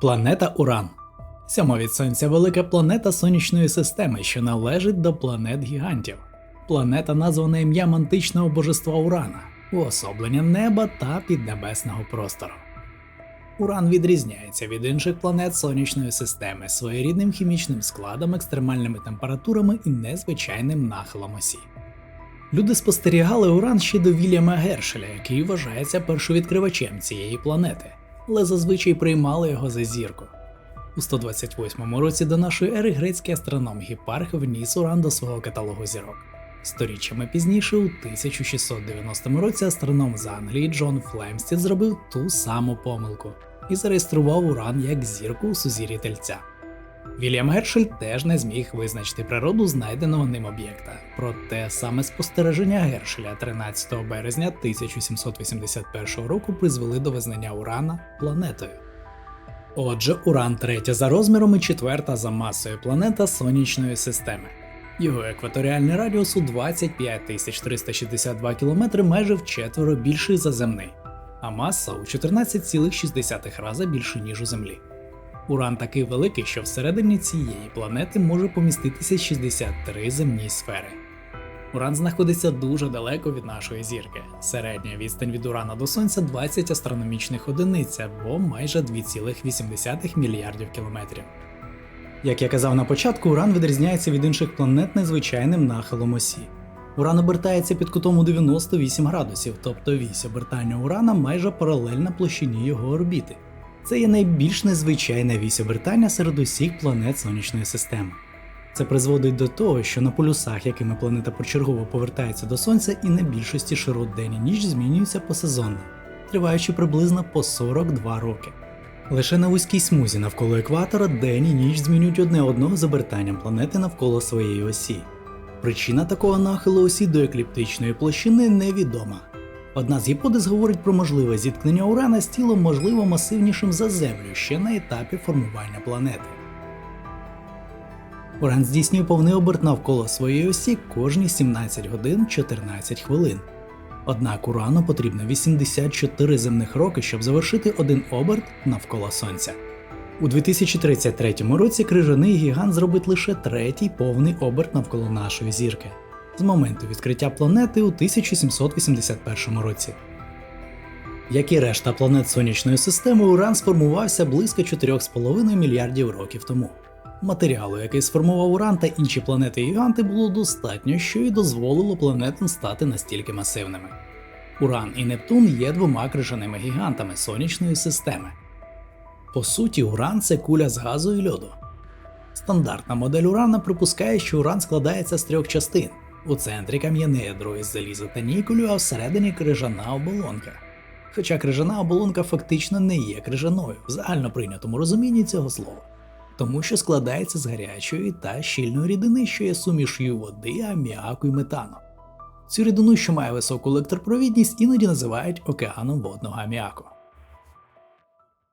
Планета Уран. Сьома від Сонця велика планета сонячної системи, що належить до планет гігантів. Планета названа ім'ям античного божества Урана, уособлення неба та піднебесного простору. Уран відрізняється від інших планет сонячної системи своєрідним хімічним складом, екстремальними температурами і незвичайним нахилом осі. Люди спостерігали Уран ще до Вільяма Гершеля, який вважається першовідкривачем цієї планети, але зазвичай приймали його за зірку. У 128 році до нашої ери грецький астроном Гіпарх вніс Уран до свого каталогу зірок. Сторіччями пізніше, у 1690 році, астроном з Англії Джон Флемстід зробив ту саму помилку і зареєстрував Уран як зірку у сузір'ї Тельця. Вільям Гершель теж не зміг визначити природу знайденого ним об'єкта. Проте саме спостереження Гершеля 13 березня 1781 року призвели до визнання Урана планетою. Отже, Уран третя за розміром і четверта за масою планета сонячної системи. Його екваторіальний радіус у 25 362 км майже вчетверо більший за земний, а маса у 14,6 рази більше, ніж у Землі. Уран такий великий, що всередині цієї планети може поміститися 63 земні сфери. Уран знаходиться дуже далеко від нашої зірки. Середня відстань від Урана до Сонця 20 астрономічних одиниць або майже 2,8 мільярдів кілометрів. Як я казав на початку, Уран відрізняється від інших планет незвичайним нахилом осі. Уран обертається під кутом у 98 градусів, тобто вісь обертання Урана майже паралельна площині його орбіти. Це є найбільш незвичайна вісь обертання серед усіх планет сонячної системи. Це призводить до того, що на полюсах, якими планета почергово повертається до Сонця, і на більшості широт день і ніч змінюються посезонно, триваючи приблизно по 42 роки. Лише на вузькій смузі навколо екватора день і ніч змінюють одне одного з обертанням планети навколо своєї осі. Причина такого нахилу осі до екліптичної площини невідома. Одна з гіпотез говорить про можливе зіткнення Урана з тілом, можливо, масивнішим за Землю ще на етапі формування планети. Уран здійснює повний оберт навколо своєї осі кожні 17 годин 14 хвилин. Однак Урану потрібно 84 земних роки, щоб завершити один оберт навколо Сонця. У 2033 році крижаний гігант зробить лише третій повний оберт навколо нашої зірки з моменту відкриття планети у 1781 році. Як і решта планет сонячної системи, Уран сформувався близько 4,5 мільярдів років тому. Матеріалу, який сформував Уран та інші планети гіганти, було достатньо, що й дозволило планетам стати настільки масивними. Уран і Нептун є двома крижаними гігантами сонячної системи. По суті, Уран це куля з газу і льоду. Стандартна модель Урана припускає, що Уран складається з трьох частин: у центрі кам'яне ядро із заліза та нікелю, а всередині крижана оболонка. Хоча крижана оболонка фактично не є крижаною в загально прийнятому розумінні цього слова, тому що складається з гарячої та щільної рідини, що є суміш'ю води, аміаку і метану. Цю рідину, що має високу електропровідність, іноді називають океаном водного аміаку.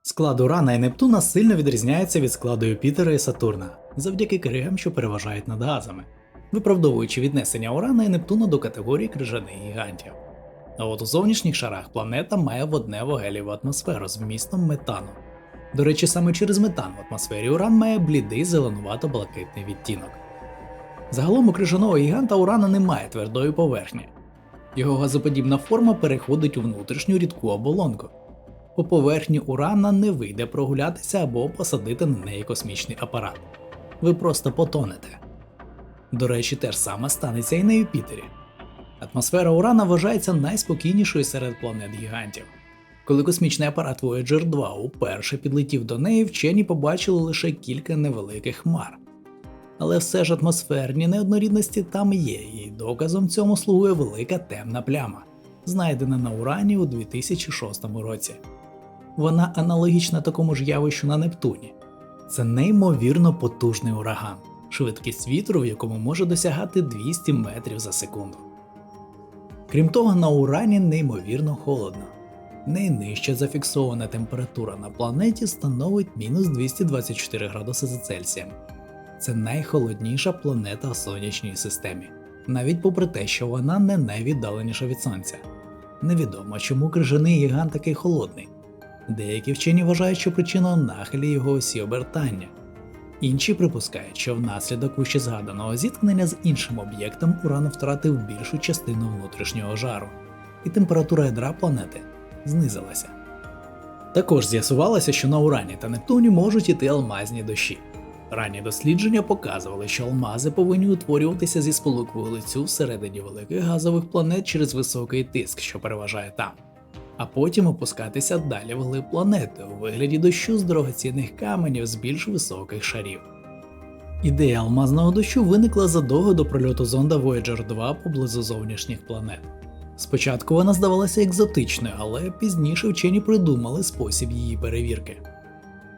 Склад Урана і Нептуна сильно відрізняється від складу Юпітера і Сатурна завдяки кригам, що переважають над газами, виправдовуючи віднесення Урана і Нептуна до категорії крижаних гігантів. А от у зовнішніх шарах планета має водневу гелієву атмосферу з вмістом метану. До речі, саме через метан в атмосфері Уран має блідий зеленувато-блакитний відтінок. Загалом у крижаного гіганта Урана немає твердої поверхні. Його газоподібна форма переходить у внутрішню рідку оболонку. По поверхні Урана не вийде прогулятися або посадити на неї космічний апарат. Ви просто потонете. До речі, те ж саме станеться і на Юпітері. Атмосфера Урана вважається найспокійнішою серед планет гігантів. Коли космічний апарат Voyager 2 уперше підлетів до неї, вчені побачили лише кілька невеликих хмар. Але все ж атмосферні неоднорідності там є, і доказом цьому слугує велика темна пляма, знайдена на Урані у 2006 році. Вона аналогічна такому ж явищу на Нептуні. Це неймовірно потужний ураган, швидкість вітру, в якому може досягати 200 метрів за секунду. Крім того, на Урані неймовірно холодно. Найнижча зафіксована температура на планеті становить мінус 224 градуси за Цельсієм. Це найхолодніша планета в сонячній системі, навіть попри те, що вона не найвіддаленіша від сонця. Невідомо, чому крижаний гігант такий холодний. Деякі вчені вважають, що причиною нахилі його осі обертання. Інші припускають, що внаслідок вищезгаданого зіткнення з іншим об'єктом Уран втратив більшу частину внутрішнього жару, і температура ядра планети знизилася. Також з'ясувалося, що на Урані та Нептуні можуть іти алмазні дощі. Ранні дослідження показували, що алмази повинні утворюватися зі сполук вуглецю всередині великих газових планет через високий тиск, що переважає там, а потім опускатися далі вглиб планети у вигляді дощу з дорогоцінних каменів з більш високих шарів. Ідея алмазного дощу виникла задовго до прольоту зонда Voyager 2 поблизу зовнішніх планет. Спочатку вона здавалася екзотичною, але пізніше вчені придумали спосіб її перевірки.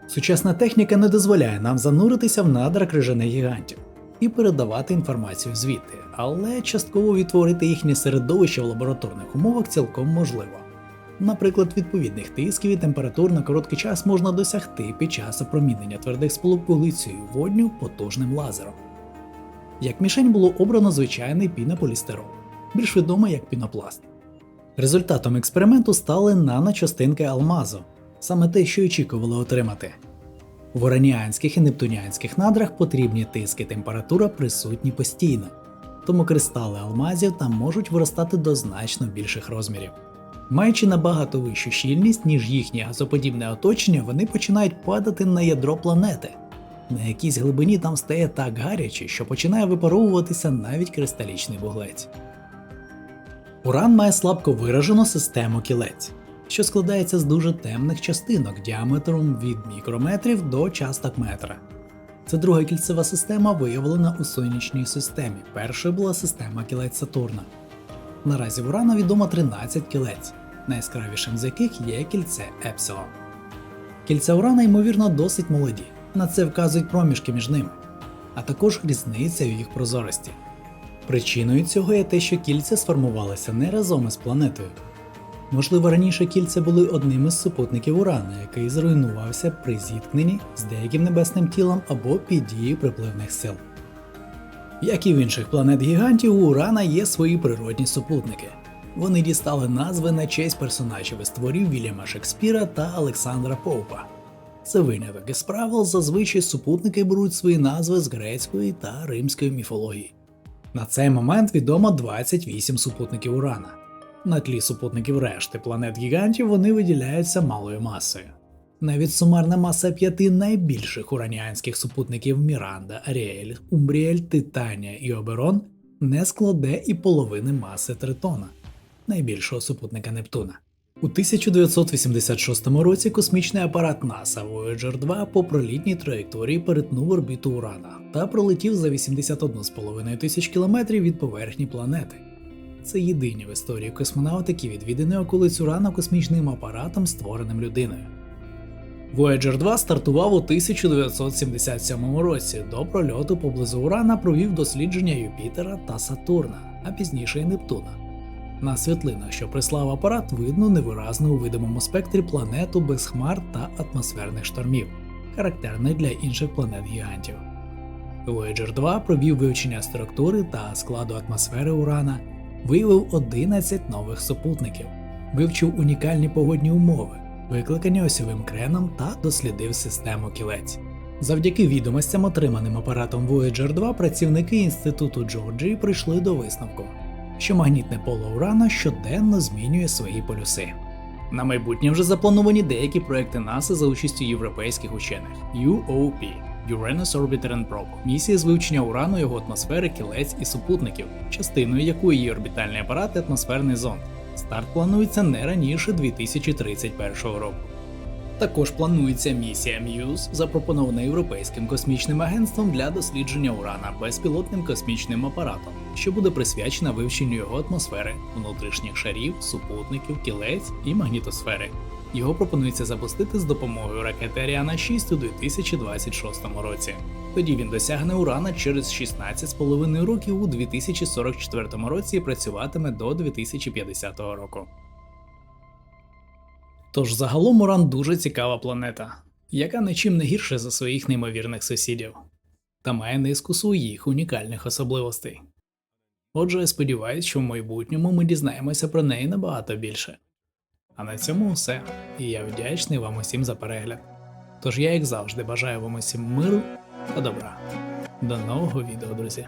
Сучасна техніка не дозволяє нам зануритися в надра крижаних гігантів і передавати інформацію звідти, але частково відтворити їхнє середовище в лабораторних умовах цілком можливо. Наприклад, відповідних тисків і температур на короткий час можна досягти під час опромінення твердих сполук вуглецю водню потужним лазером. Як мішень було обрано звичайний пінополістирол, більш відомий як пінопласт. Результатом експерименту стали наночастинки алмазу, саме те, що очікували отримати. В ураніанських і нептуніанських надрах потрібні тиск і температура присутні постійно, тому кристали алмазів там можуть виростати до значно більших розмірів. Маючи набагато вищу щільність, ніж їхнє газоподібне оточення, вони починають падати на ядро планети. На якійсь глибині там стає так гаряче, що починає випаровуватися навіть кристалічний вуглець. Уран має слабко виражену систему кілець, що складається з дуже темних частинок діаметром від мікрометрів до часток метра. Це друга кільцева система, виявлена у сонячній системі. Першою була система кілець Сатурна. Наразі в Урана відомо 13 кілець, найяскравішим з яких є кільце Епсилон. Кільця Урана, ймовірно, досить молоді, на це вказують проміжки між ними, а також різниця у їх прозорості. Причиною цього є те, що кільця сформувалися не разом із планетою. Можливо, раніше кільця були одним із супутників Урана, який зруйнувався при зіткненні з деяким небесним тілом або під дією припливних сил. Як і в інших планет гігантів, у Урана є свої природні супутники. Вони дістали назви на честь персонажів із творів Вільяма Шекспіра та Олександра Поупа. Це виняток із правил, зазвичай супутники беруть свої назви з грецької та римської міфології. На цей момент відомо 28 супутників Урана. На тлі супутників решти планет гігантів вони виділяються малою масою. Навіть сумарна маса п'яти найбільших ураніанських супутників Міранда, Аріель, Умбріель, Титанія і Оберон не складе і половини маси Тритона, найбільшого супутника Нептуна. У 1986 році космічний апарат НАСА Voyager 2 по пролітній траєкторії перетнув орбіту Урана та пролетів за 81,5 тисяч кілометрів від поверхні планети. Це єдині в історії космонавтики відвідані околиць Урана космічним апаратом, створеним людиною. Voyager 2 стартував у 1977 році. До прольоту поблизу Урана провів дослідження Юпітера та Сатурна, а пізніше і Нептуна. На світлинах, що прислав апарат, видно невиразно у видимому спектрі планету без хмар та атмосферних штормів, характерних для інших планет гігантів. Voyager 2 провів вивчення структури та складу атмосфери Урана, виявив 11 нових супутників, вивчив унікальні погодні умови, викликані осьовим креном та дослідив систему кілець. Завдяки відомостям, отриманим апаратом Voyager 2, працівники інституту Джорджії прийшли до висновку, що магнітне поле Урана щоденно змінює свої полюси. На майбутнє вже заплановані деякі проекти НАСА за участю європейських учених UOP Uranus Orbiter and Probe – місія з вивчення урану, його атмосфери, кілець і супутників, частиною якої є орбітальний апарат і атмосферний зонд. Старт планується не раніше 2031 року. Також планується місія Muse, запропонована Європейським космічним агентством для дослідження урана безпілотним космічним апаратом, що буде присвячена вивченню його атмосфери, внутрішніх шарів, супутників, кілець і магнітосфери. Його пропонується запустити з допомогою ракети Аріана 6 у 2026 році. Тоді він досягне урана через 16,5 років у 2044 році і працюватиме до 2050 року. Тож загалом Уран дуже цікава планета, яка нічим не гірше за своїх неймовірних сусідів, та має низку своїх унікальних особливостей. Отже, я сподіваюся, що в майбутньому ми дізнаємося про неї набагато більше. А на цьому все. І я вдячний вам усім за перегляд. Тож я, як завжди, бажаю вам усім миру та добра. До нового відео, друзі.